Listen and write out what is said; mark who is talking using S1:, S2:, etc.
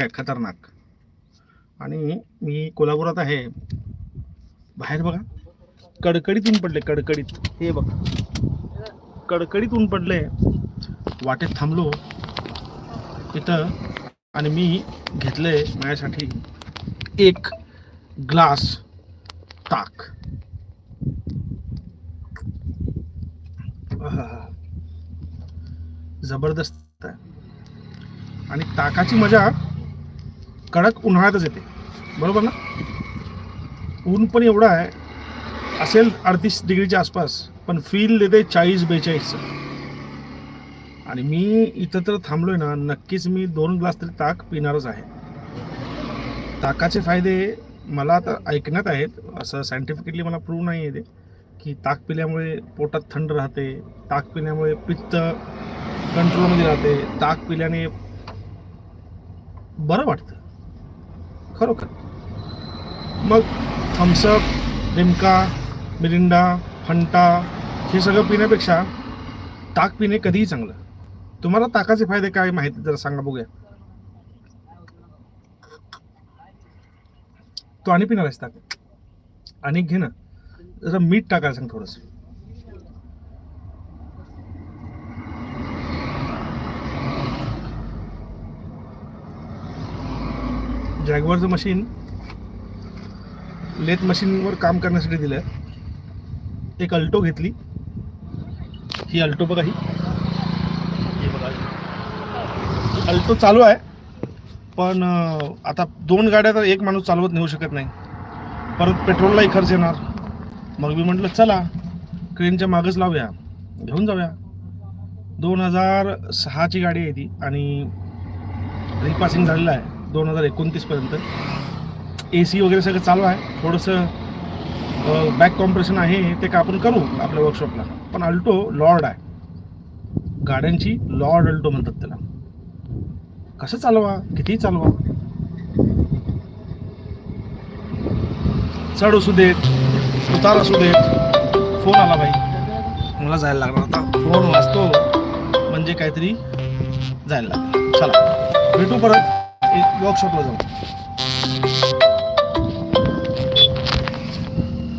S1: आहे खतरनाक. आणि मी कोल्हापुरात आहे. बाहेर बघा. कडकडीत ऊन पडले कडकडीत. हे बघा. कडकडीत ऊन पडले वाटेत थांबलो. इथं आणि मी घेतले माझ्यासाठी एक ग्लास ताक. जबरदस्त. आहे आणि ताकाची मजा कडक उन्हाळ्यातच येते. बरोबर ना? ऊन पण एवढं आहे. असेल अडतीस डिग्रीच्या आसपास पण फील देते चाळीस बेचाळीसचं आणि मी इथं तर आहे ना नक्कीच मी दोन ग्लास तरी ताक पिणारच आहे. ताकाचे फायदे मला आता ऐकण्यात आहेत. असं सायंटिफिकली मला प्रूव्ह नाही आहे ते. की ताक पिल्यामुळे पोटात थंड राहते ताक पिल्यामुळे पित्त कंट्रोलमध्ये राहते ताक पिल्याने बरं वाटतं. खरोखर मग थम्सअप लिमका मिरिंडा फंटा हे सगळं पिण्यापेक्षा ताक पिणे कधीही चांगलं. तुम्हाला ताकाचे फायदे काय माहिती? जरा सांगा बघूया. तो आणि पिणार आहेस ताक. आणि घे ना. जरा मीठ टाकायला सांग थोडंसं. जॅगवरचं मशीन लेथ मशीनवर काम करण्यासाठी दिलं आहे एक अल्टो घेतली. ही अल्टो बघा ही. बघा. अल्टो चालू आहे. पण आता दोन गाड्या तर एक माणूस चालवत नेऊ शकत नाही. परत पेट्रोललाही खर्च येणार. मग मी म्हटलं चला क्रेनच्या मागच लावूया. घेऊन जाऊया. दोन हजार सहाची गाडी आहे ती आणि रिपासिंग झालेलं आहे. दोन हजार एकोणतीसपर्यंत ए सी वगैरे सगळं चालू आहे. थोडंसं बॅक कॉम्प्रेशन आहे ते का आपण करू आपल्या वर्कशॉपला पण अल्टो लॉर्ड आहे. गाड्यांची लॉर्ड अल्टो म्हणतात त्याला. कसं चालवा? किती चालवा. चढ असू देत उतार असू देत फोन आला बाई मला जायला लागणार आता. फोन वाजतो. म्हणजे काहीतरी जायला लागणार. चला भेटू परत. Yok çok o zaman.